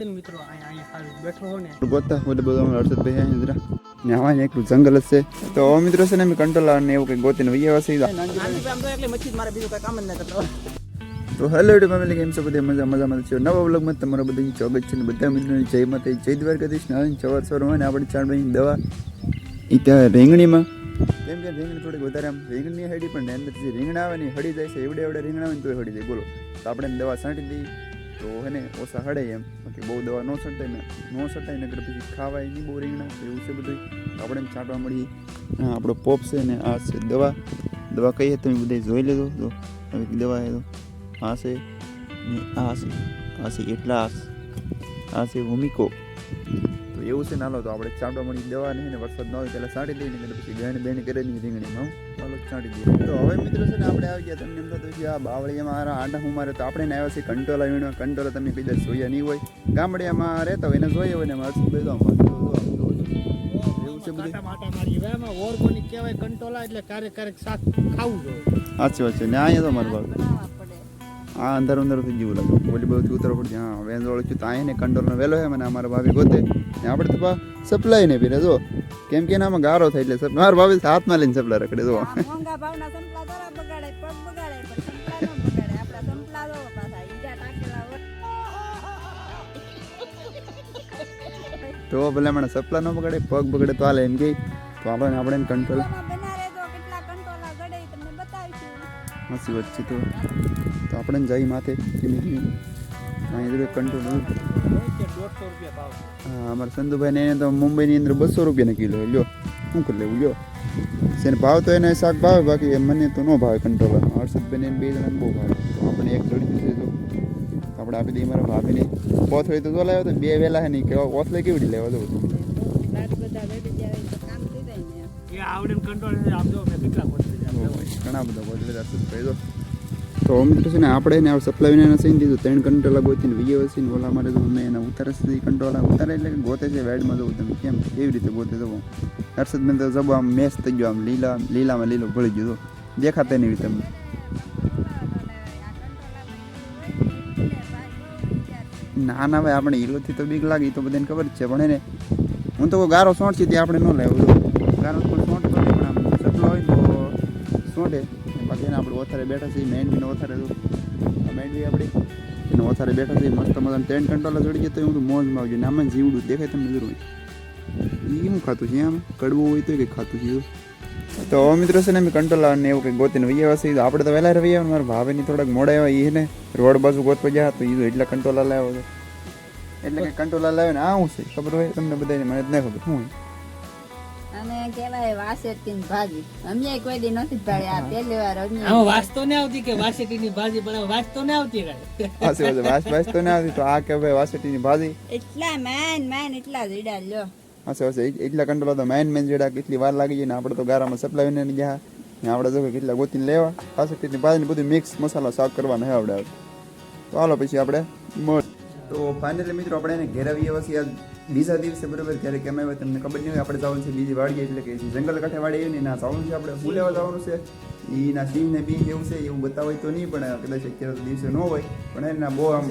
મિત્રો બેઠો ને. ગોતા એટલે બધું એકલું જંગલ જ છે. તો મિત્રો છે ને અમે કંટ્રોલ ને એવું કંઈ ગોતીને વૈયા વાસી નાનજી તો હેલો યુટ્યુબ ફેમિલી કેમ છો બધા? મજા મજામાં છે? નવા વ્લોગમાં તમારા બધાની સ્વાગત છે ને બધા મિત્રોની જય માતા જય દ્વારકાધીશ. ને હવે સવાર સવાર હોય ને આપણે ચાર દવા. એ ત્યાં રીંગણીમાં. કેમ કે રીંગણી થોડીક વધારે આમ રીંગણી હડી પણ અંદર જે રીંગણા આવે ને હળી હડી જાય છે. એવડે એવડે રીંગણા આવે ને તો હડી જાય. બોલો. તો આપણે દવા છાંટી દઈએ. તો હે ને ઓછા હડે એમ. બાકી બહુ દવા ન છટાય ને, ન છટાય નગર પછી ખાવાય નહીં બહુ રીંગણા એવું છે બધું આપણે છાંટવા મળી આપણો પોપ છે ને, આ છે દવા. દવા કહીએ તમે બધા જોઈ લેજો તો હવે દવા એ આ છે ને આ છે આ છે એટલા આ છે ભૂમિકો એવું છે નાલો તો આપણે ચાંટવા મળી દવા નહીં ને વરસાદ ન હોય પહેલાં છાંટી દઈએ ને પછી ગેણ બેન કરે નહીં રીંગણીમાં હું? ચાલો છાંટી દઈએ. તો હવે મિત્રો છે ને આપણે આવી ગયા તમને એમ થતું છે આ બાવળીયામાં મારા આંટા હું મારે તો આપણે ને આવ્યા છે કંટોલા વીણવા. કંટોલા તમે કઈ દસ જોયા નહીં હોય. ગામડિયામાં રહેતા હોય એને જોઈએ હોય ને મારે શું બેદો એવું છે બધું? ઓર્ગોનિક કહેવાય કંટોલા એટલે ક્યારેક ક્યારેક શાક ખાવું જોઈએ. સાચી વાત છે. ને અહીંયા તો મારું આ અંદર અંદર થઈ ગયું લાગે ઓલી બધું ઉતરવું પડશે હા વેન ઓળખ્યું. તો અહીંયા ને કંટ્રોલનો વહેલો છે મને અમારા ભાભી ગોતે. ને આપણે તો સપ્લાય ને પીરે જો. કેમ કે એનામાં ગારો થાય એટલે મારા ભાભી હાથમાં લઈને સપ્લાય રખડે જો. તો ભલે મને સપ્લા ન બગડે પગ બગડે તો હાલે એમ કે. તો આપણે આપણે કંટ્રોલ હસી વચ્ચે તો તો આપણે જઈ માથે ધીમે ધીમે અહીં કંટ્રોલ હા અમારા સંધુભાઈને એને તો મુંબઈની અંદર બસો રૂપિયાના કિલો લ્યો શું કરી લેવું લ્યો. એને ભાવ તો એને શાક ભાવે બાકી એ મને તો ન ભાવે કંટ્રોલ. હર્ષદભાઈ ને બે જણાને બહુ ભાવે. તો આપણે એક જોડી દીધું તો આપણે આપી દઈએ મારા ભાભીને. કોથળી તો જો લાવ્યો તો બે વેલા હે નહીં કેવા કોથળી કેવી લેવા દઉં આવડે કંટ્રોલ કંટોળ છે આમ જો મેં કેટલા. ઘણા બધા કોથળી હર્ષદભાઈ તો તો મિત્રો છે ને, આપણે એને સપ્લાય વિના સહી દીધું ત્રણ કંટ્રોલા ગોતીને વીએ વસી ને ઓલા મારે તો અમે એના ઉતારે સુધી કંટ્રોલા ઉતારે એટલે ગોતે છે વેડમાં જવું તમે કેમ, કેવી રીતે ગોતે જવું મેં તો જબો આમ મેસ થઈ ગયો, આમ લીલા, લીલામાં લીલો ભળી ગયો તો. દેખાતે નહીં તમને. ના ના, ભાઈ, આપણે હીલોથી તો બીક લાગી તો બધાને ખબર જ છે, પણ એને, હું તો ગારો સોંટ છે તે આપણે ન લેવું આપણે ઓથારે બેઠા છીએ મેંડવીને ઓથારે મેંડવી આપણી એને ઓથારે બેઠા છીએ, મસ્ત મજાને ત્રણ કંટોલા ચડી ગયા, તો હું તો મોજમાં આવજો. ને આમાં જીવડું દેખાય તમને જરૂર. એ હું ખાતું છે આમ? કડવું હોય તો કંઈક ખાતું છે. તો મિત્રો છે ને, અમે કંટોલા ને એવું કંઈક ગોતીને વૈયા હશે આપણે તો વહેલા રહીએ મારા ભાવેની થોડાક મોડા આવ્યા એ ને, રોડ બાજુ ગોતવા ગયા, તો એ એટલે કંટોલા લાવ્યો હતો એટલે કે કંટોલા લાવ્યો ને આ હું છે? ખબર હોય તમને બધાને, મને જ નહીં ખબર. શું હોય કેવાય વાસેટી ની ભાજી. અમે કોઈ દી નથી ભાળી. આ પહેલી વાર અમે આમાં વાસ તો નહીં આવતી કે વાસેટીની ભાજી પણ હવે વાસ તો નહીં આવતી રહે વાસે વાસ વાસ તો ને આવતી. તો આ કે ભાઈ વાસટીની ભાજી? એટલા મેન મેન એટલા જીડા લ્યો. હશે હશે એટલા કંટ્રોલ તો મેન મેન જેડા કેટલી વાર લાગી જાય ને આપણે તો ગારામાં સપ્લાય ને ગયા. ને આપણે જો કેટલા ગોતીને લેવા. વાસેટી ની ભાજી બધું મિક્સ મસાલા સાફ કરવાના હે આપણે તો હાલો પછી આપણે મળ તો ફાઇનલી મિત્રો આપણે એને ઘેરાવીએ પછી આ બીજા દિવસે બરોબર ક્યારેક કેમ આવ્યા તમને ખબર નહીં હોય આપણે જવાનું છે બીજી વાડીએ એટલે કે જંગલ કાંઠે વાડી આવી ને ના જવાનું છે આપણે શું લેવા જવાનું છે? એના સિંહ ને બી એવું છે એવું બતાવાય તો નહીં પણ કદાચ અત્યારે દિવસે ન હોય પણ એના બહુ આમ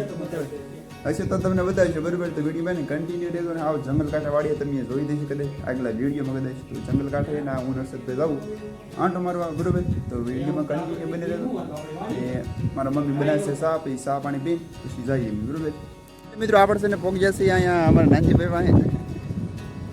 હશે તો તમને બતાવીશું બરોબર તો વિડીયોમાં ને કન્ટિન્યુ રહેજો ને આવો જંગલ કાંઠે વાળીએ તમે જોઈ દઈશું કદાચ. આગલા વિડીયોમાં કદાચ તો જંગલ કાંઠે ના હું નરસદભાઈ જાઉં. આંટો મારવા બરોબર? તો વિડીયોમાં કન્ટિન્યુ બની રહેજો. એ મારા મમ્મી બનાવશે સાપ પછી સાપ પાણી પી પછી જઈએ બરોબર? મિત્રો આપણે છે ને પોગી જશે અહીંયા અમારા નાનજીભાઈ પાસે.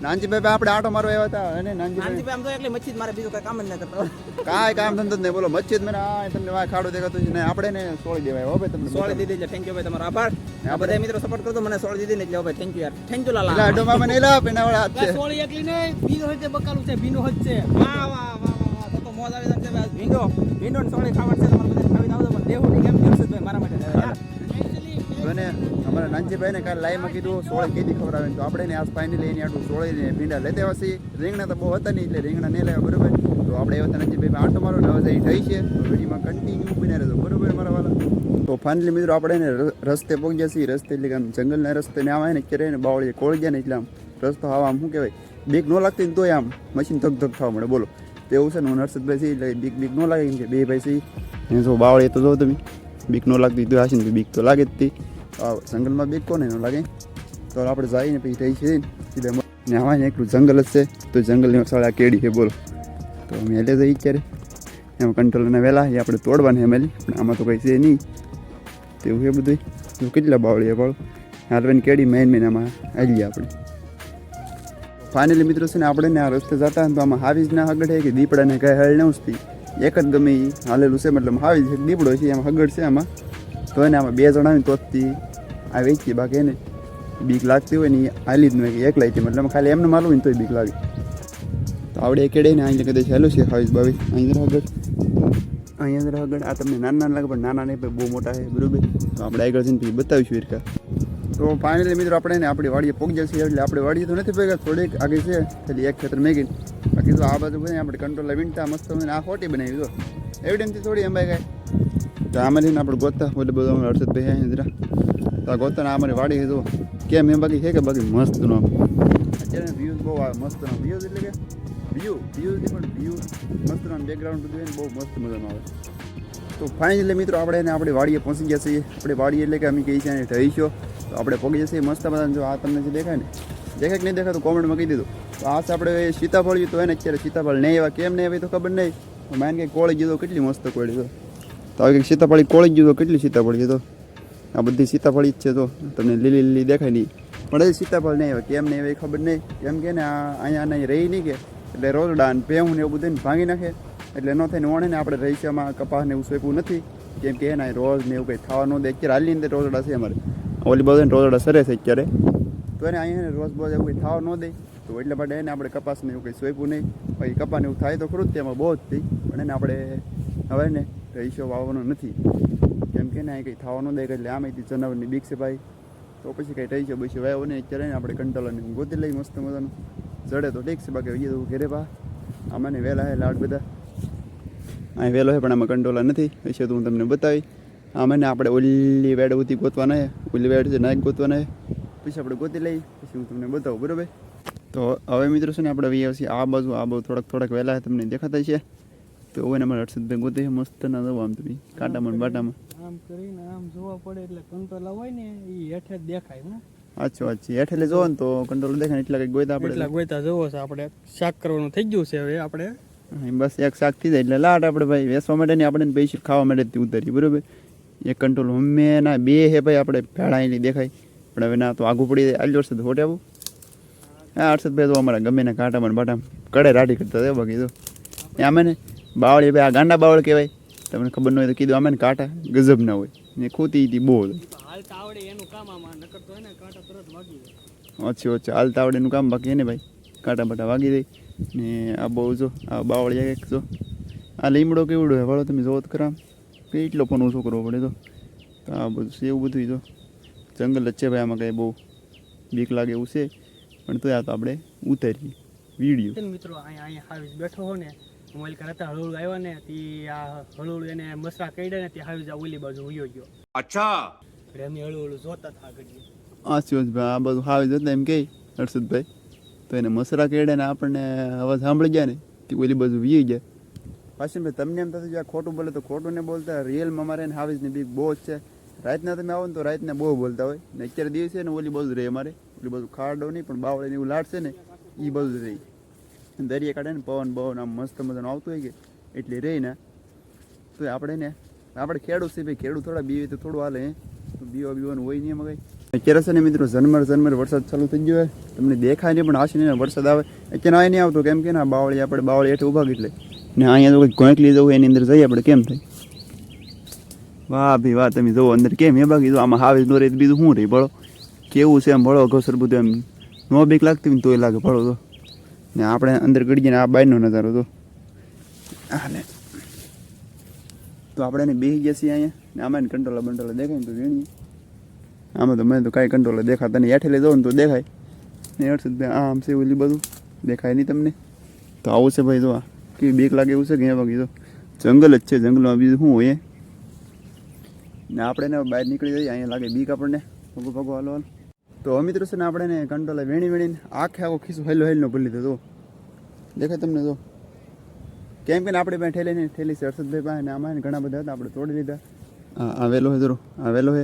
નાનજીભાઈ આપણે આટો મારવા આવ્યા હતા અને નાનજીભાઈ નાનજી આમ તો એટલે મચ્છી જ મારે બીજું કઈ કામ જ ન કરતો કાંઈ કામ ધંધો જ નહીં બોલો મચ્છી જ મને આ તમને આ ખાડો દેખાતો છે ને આપણે ને સોળી દેવાય હો ભાઈ તમને સોળી દીધી એટલે થેન્ક યુ ભાઈ તમારો આભાર. આ બધા મિત્રો સપોર્ટ કરતો મને સોળી દીધી ને એટલે ભાઈ થેન્ક યુ યાર. થેન્ક યુ લાલા. લાલા મામા મને એલા પેના વાળા હાથ. છે સોળી એકલી ને બીજો હજે બકાલું છે બીનો હજ છે વાહ વાહ વાહ વાહ તો તો મોજ આવી જશે ભાઈ. ભીંડો ભીંડો ને સોળી ખાવા છે તમારે બધા ખાવી આવજો પણ દેવું કેમ દિવસે ભાઈ મારા માટે. યાર અને અમારા નાનજીભાઈને કાલે લાઈમાં કીધું, સોળે ખબર આવે તો આપણે ને આજ ફાઇનલી લઈને આટલું સોળે ને ભીંડા લેતા હશે. રીંગણા તો બહુ હતા નહીં એટલે રીંગણા નહીં લેવા બરોબર. તો આપણે એવા નાનજીભાઈ આટો મારો ને હવે થઈ છે. તો કન્ટિન્યુ બને રહેતો બરોબર મારા વાલા? તો ફાઇનલી મિત્રો આપણે એને ર- રસ્તે પહોંચ્યા છીએ. રસ્તે એટલે આમ જંગલના રસ્તે ને આવે ને ક્યારે ને બાવળીએ કોળી ગયા ને એટલે આમ રસ્તો આવા આમ શું કહેવાય? બીક ન લાગતી ને તોય આમ મશીન ધક ધક થવા મળે બોલો. તેવું છે ને હું નરસદભાઈ છીએ એટલે બીક બીક ન લાગે કેમ કે બે ભાઈ એને જો બાવળીએ તો જો તમે. બીક ન લાગતી તો આશીને બીક તો લાગે જ તી. આ જંગલમાં બે કોને ન લાગે. તો આપણે જઈને પછી થઈ છે સીધા ને આમાં એકલું જંગલ જ છે. તો જંગલની સાડા કેડી છે, બોલો. તો અમે એટલે જઈ ક્યારે એમ કંટ્રોલને વહેલા એ આપણે તોડવાની એમેલી પણ આમાં તો કંઈ છે નહીં. તેવું છે બધું કેટલા બાવળી બાળો હાલવાની કેડી મેન મેન આમાં આવી ગયા આપણે. ફાઇનલી મિત્રો છે ને આપણે ને આ રસ્તે જતા તો આમાં હાવીજ ના હગડ કે દીપડાને કાંઈ હળ ન ઉસતી. એક જ ગમે હાલેલું છે, મતલબ હાવીજ છે દીપડો છે, એમાં હગડ છે આમાં. તો એને આમાં બે જણાવીને ને તોથી આ વેચી બાકી એને બીક લાગતી હોય ને એ હાલી જ નહીં એકલાઈ હતી મતલબ ખાલી એમને માલું હોય ને તોય બીક લાગી. તો આવડે એકેડે ને અહીંયા કદાચ હેલો છે હાવીજ બાવીસ અહીં આગળ. અહીં અંદર આગળ. આ તમને નાના નાના લાગે, પણ નાના નહીં બહુ મોટા છે, બરોબર? તો આપણે આગળ જઈને પછી બતાવીશું એરકા તો ફાઇનલી મિત્રો આપણે ને આપણી વાડીએ પગ જશે, એટલે આપણે વાડીએ તો નથી ભેગા થોડીક આગળ છે. ખાલી એક ખેતર મેગી બાકી તો આ બાજુ બધા આપણે કંટ્રોલ વિનતા મસ્ત આ ખોટી બનાવી દો એવિડન્સથી થોડી અંબાઈ કાંઈ. તો આમાં લઈને આપણે ગોતતા, એટલે બધું અમે હર્ષદભાઈ અહીંયા જરા તો આ ગોતતા ને આ અમારી વાડી છે કેમ એમ બાકી છે કે બાકી મસ્ત નો અત્યારે વ્યૂઝ બહુ મસ્ત નો વ્યૂઝ એટલે કે વ્યૂ વ્યૂઝ નહીં, પણ વ્યૂ મસ્ત નો બેકગ્રાઉન્ડ બધું બહુ મસ્ત મજાનો આવે. તો ફાઇનલી મિત્રો આપણે એને આપણી વાડીએ પહોંચી ગયા છીએ. આપણે વાડી એટલે કે અમે કહીએ છીએ રહીશો. તો આપણે પગી જશે મસ્ત મજાનું, જો આ તમને જે દેખાય ને. દેખાય કે નહીં દેખાય તો કોમેન્ટમાં કહી દીધું. તો આ છે આપણે સીતાફળ તો એને અત્યારે સીતાફળ નહીં એવા કેમ નહીં એવી તો ખબર નહીં. માન કે કોળી ગયો કેટલી મસ્ત કોળી તો તો આવી કંઈક સીતાફળી કોળી ગયું તો કેટલી સીતાફળી તો? આ બધી સીતાફળી જ છે તો. તમને લીલી લીલી દેખાય નહીં. પણ એ સીતાફળ નહીં આવે કેમ નહીં એવી ખબર નહીં. કેમ કે ને આ અહીંયા નહીં રહી નહીં કે. એટલે રોજડા અને પેહું ને એવું બધું ભાંગી નાખે. એટલે ન થઈને વણે ને આપણે રહીશામાં કપાસ ને એવું શેકવું નથી. કેમ કે એના રોજ ને એવું કંઈ થવા ન દે. અત્યારે હાલની અંદર રોજડા છે અમારે. ઓલી બધું રોજડા સરે છે અત્યારે. તો એને અહીંયા રોજ બોજ એવું કંઈ થવા ન દે. તો એટલે માટે એને આપણે કપાસ ને એવું કંઈ સોંપ્યું નહીં. પછી કપાસ ને એવું થાય તો ખરું જ તેમાં બહુ જ થઈ. પણ એને આપણે હવે ને રહીશો વાવવાનો નથી. કેમ કે ને અહીં કંઈ થવાનું ન દે એટલે આમાંથી જનાવરની બીક છે ભાઈ. તો પછી કંઈ રહીશો પછી વાયો ને અત્યારે ને આપણે કંટાળાને ગોતી લઈ મસ્ત મજાનું. જડે તો ઠીક છે, બાકી હજી તો ઘેરે પા. આમાં વહેલા હે લાડ બધા. અહીં વહેલો છે પણ આમાં કંટોલા નથી. હશે તો હું તમને બતાવી. આમાં ને આપણે ઓલી વેડ ઉતી ગોતવાના છે ઓલી વેડ છે નાયક ગોતવાના છે પછી આપણે ગોતી લઈ પછી હું તમને બતાવું, બરાબર? તો હવે મિત્રો છે ને આપણે વી આ બાજુ આ બાજુ થોડાક થોડાક વહેલા તમને દેખાતા છે તો હવે અમારે હર્ષદભાઈ ગોતે મસ્ત ના દઉં આમ તમે કાંટામાં બાટામાં. આમ કરીને આમ જોવા પડે એટલે કંટ્રોલ હોય ને એ હેઠે દેખાય ને અચ્છા અચ્છા હેઠે એટલે જોવો ને તો કંટ્રોલ દેખાય એટલા ગોતા એટલા આપણે ગોયતા જોવો છે આપણે. શાક કરવાનું થઈ ગયું છે હવે આપણે. બસ એક શાક થઈ જાય એટલે લાટ આપણે ભાઈ વેસવા માટે ને આપણે પૈસા ખાવા માટે જ ઉતારીએ બરોબર? એક કંટ્રોલ હમે ના બે હે ભાઈ આપણે ભેળાયેલી દેખાય. પણ હવે ના તો આગું પડી જાય. આલ્યો હર્ષદ હોટે આવું. હા હર્ષદ ભાઈ તો અમારા ગમે ને કાંટામાં બાટામાં કડે રાટી કરતા હતા બાકી તો. આમે ને બાવળી ભાઈ આ ગાંડા બાવળ કહેવાય. તમને ખબર ન હોય તો કીધું આમે ને કાંટા ગજબ ના હોય. ને ખૂતી હતી બહુ હાલ આવડે એનું કામ આમાં નકર તો એને કાંટા તરત વાગી જાય. ઓછી ઓછી હાલતા આવડેનું કામ બાકી એને ભાઈ. કાંટા બાટા વાગી દઈ ને આ બહુ જો આ બાવળી એક જો. આ લીમડો કેવડો હે વાળો તમે જોવો તો ખરા. કેટલો પણ ઓછો કરવો પડે તો આ બધું એવું બધું જો. જંગલ જ છે ભાઈ આમાં કંઈ બહુ બીક લાગે એવું છે. પણ તો આ તો આપણે ઉતારીએ. વીડિયો. મિત્રો અહીંયા અહીંયા બેઠો હો ને. મોબાઈલ કરતા હળવળ આવ્યો ને ત્યાં આ હળવળ એને મસરા કઈડે ને તે હાવી જા ઓલી બાજુ ઉયો ગયો. અચ્છા. એટલે અમે હળવળ જોતા હતા આગળ આશ્યુષભાઈ આ બધું હાવી જતા એમ કે હર્ષદભાઈ. તો એને મસરા કઈડે ને આપણને અવાજ સાંભળી ગયા ને તે ઓલી બાજુ વી ગયા. ભાઈ તમને એમ થતું કે આ ખોટું બોલે તો ખોટું ને બોલતા રિયલમાં મારે એને હાવીજની બીક બહુ જ છે. રાતના તમે આવો ને તો રાતના બહુ બોલતા હોય. ને અત્યારે દિવસે ને ઓલી બાજુ રહે અમારે. ઓલી બાજુ ખાડો નહીં પણ બાવળે એવું લાડશે ને એ બાજુ રહી. દરિયા કાઢે ને પવન પવન આમ મસ્ત મજાનું આવતું હોય કે, એટલે ને. તો આપણે ને, આપણે ખેડૂત છે ભાઈ, ખેડૂત થોડા બીવે તો થોડું હાલે તો બીવા બીવાનું હોય નહીં એમાં કંઈ. અત્યારે છે ને મિત્રો ઝનમર ઝનમર વરસાદ ચાલુ થઈ ગયો હોય તમને દેખાય નહીં, પણ આશી નહીં વરસાદ આવે. અત્યારે નહીં આવતો, કેમ કે ના, બાવળી આપણે, બાવળી હેઠે ઊભા એટલે. ને અહીંયા તો કંઈક ગોંકલી જવું એની અંદર જઈએ આપણે, કેમ થાય? વાહ ભાઈ, વાહ, તમે જુઓ અંદર કેમ એ બાકી આમાં હાવે નો રહી બીજું શું રહી ભળો? કેવું છે એમ, ભળો, ઘસર બધું એમ. નો બીક લાગતી હોય ને તોય લાગે, ભળો તો ને આપણે અંદર ગળી જઈને આ બાયનો નજારો તો હાલે તો આપણે એને બેસી ગયા છીએ અહીંયા. ને આમાં એને કંટ્રોલા બંટોલા દેખાય ને તો વીણીએ આમાં તો મને તો કાંઈ કંટ્રોલ દેખાતા નહીં. હેઠે લઈ જાઉં ને તો દેખાય. ને હર્ષદભાઈ આમ છે ઓલી બધું દેખાય નહીં તમને. તો આવું છે ભાઈ જો આ. કેવી બીક લાગે એવું છે કે બાકી તો જંગલ જ છે. જંગલમાં બીજું શું હોય? ને આપણે ને બહાર નીકળી જઈએ. અહીંયા લાગે બીક આપણને. ભગો ભગો હાલો હાલો. તો અમિત્ર છે આપણે ને કંટ્રોલા વેણી વેણીને આખે આખો ખીસો હેલો હેલનો ભૂલી દીધો દેખાય તમને તો કેમ કે આપણે પાસે ઠેલી ને ઠેલી છે હર્ષદભાઈ પાસે આમાં ઘણા બધા હતા આપણે તોડી લીધા. આ વહેલો હે જરો આ વેલો હે.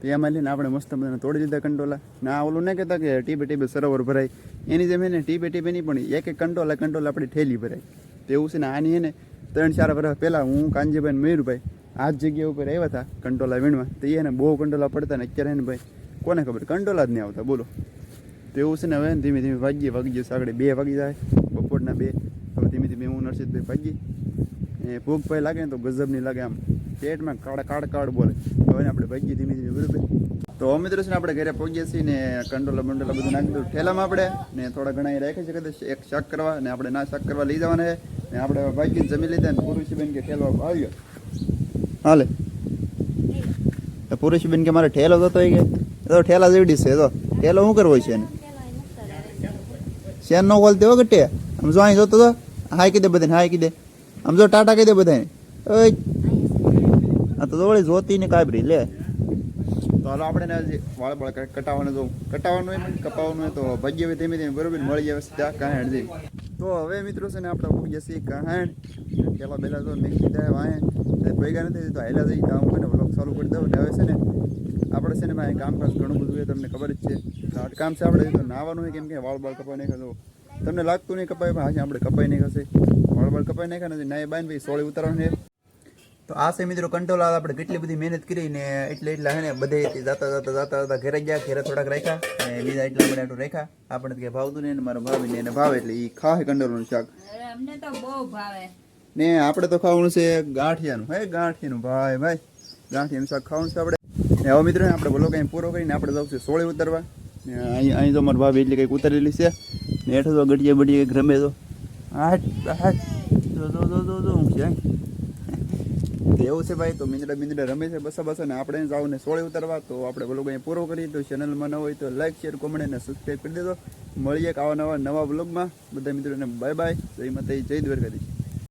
તો એમાં લઈને આપણે મસ્ત બધાને તોડી લીધા કંટોલા. ના ઓલું ના કહેતા કે ટીબે ટીબે સરોવર ભરાય. એની જેમ એને ટીબે ટીબે નહીં પણ એક એક કંટોલા કંટોલા આપણી ઠેલી ભરાય. તો એવું છે ને આની હે ને ત્રણ ચાર વર્ષ પહેલાં હું કાનજીભાઈ મયુરભાઈ આ જ જગ્યા ઉપર આવ્યા હતા કંટોલા વીણવા. તો એને બહુ કંટોલા પડતા ને અત્યારે એને ભાઈ કોને ખબર? કંટોલા જ નહીં આવતા બોલો. તો એવું છે ને હવે ધીમે ધીમે ભાગીએ ભાગી જશે આગળ બે વાગી જાય. બપોરના બે. હવે ધીમે ધીમે હું નરસિંહભાઈ ભાગી એ ભૂખ ભાઈ લાગે ને તો ગજબ નહીં લાગે આમ. પેટમાં કાળ કાળ કાળ બોલે. હવે આપણે ભાગીએ ધીમે ધીમે બરોબર? તો અમે છે ને આપણે ઘરે પહોંચીએ છીએ ને કંડોલા બંડોલા બધું નાખી દીધું. ઠેલામાં આપણે ને થોડા ઘણા એ રાખી છે કદાચ. એક શાક કરવા ને આપણે ના શાક કરવા લઈ જવાના છે. ને આપણે ભાગીને જમી લીધા ને પુરુષીબેન કે ઠેલો આવ્યો. હાલે. પુરુષીબેન કે મારે ઠેલો થતો હોય કે? એ તો ઠેલા જેવડી છે તો ઠેલો શું કરવો છે એને? શેન નો કોલ તેવો કટે આમ જો અહીં જોતો તો હાય કીધે બધાને, હાય કીધે આમ જો ટાટા દે બધાને. આ તો વળી જોતી ને કાબરી, લે. તો હાલો આપણે વાળ બળ કટાવવાનું જો કટાવવાનું હોય કપાવવાનું હોય તો ભાગ્ય હવે ધીમે ધીમે, બરોબર મળી જાય સીધા કાહેણ જઈ તો હવે મિત્રો છે ને આપણે ઉગી જશે કાહેણ પેલા બેલા તો મેં કીધા વાય ભેગા નથી તો હેલા જઈ હું એને વ્લોગ ચાલુ કરી દઉં ને હવે છે ને આપણે છે ને ભાઈ કામકાજ ઘણું બધું એ તમને ખબર જ છે. કામ છે આપણે તો નાવાનું હોય કેમ કે વાળ બાળ કપાઈ નાખે તો. તમને લાગતું નહીં કપાય પણ આજે આપણે કપાઈ નહીં હશે વાળ બાળ કપાઈ નાખ્યા નથી નાય બાઈને ભાઈ સોળી ઉતારવાની છે. તો આ છે મિત્રો કંટ્રોલ આપણે કેટલી બધી મહેનત કરી ને એટલે એટલા હે ને બધે જાતા જાતા જાતા જાતા ઘરે ગયા ઘરે થોડાક રાખ્યા અને બીજા એટલા બધા આટલું રાખ્યા. આપણને કે ભાવતું નહીં મારો મારા ને એને ભાવે એટલે એ ખાહે કંડોળનું શાક. અમને તો બહુ ભાવે. ને આપણે તો ખાવાનું છે ગાંઠિયાનું હે ગાંઠિયાનું ભાઈ ભાઈ. ગાંઠિયાનું શાક ખાવાનું છે આપણે. હવે મિત્રો આપણે બોલો કંઈ પૂરો કરીને આપણે જવું છે સોળે ઉતરવા. અહીં અહીં તો મારા ભાભી એટલે કંઈક ઉતરેલી છે. ને હેઠો તો ગઢિયા બઢિયા કંઈક રમે તો. હું છે એવું છે ભાઈ તો મીંદડા મીંદડા રમે છે બસા બસા ને આપણે જાવ ને સોળે ઉતરવા. તો આપણે બોલો કંઈ પૂરો કરીએ તો ચેનલમાં ન હોય તો લાઈક શેર કોમેન્ટ અને સબસ્ક્રાઈબ કરી દેજો. મળીએ એક આવા નવા નવા બ્લોગમાં બધા મિત્રોને બાય બાય જય માતા જય દ્વારકાધીશ.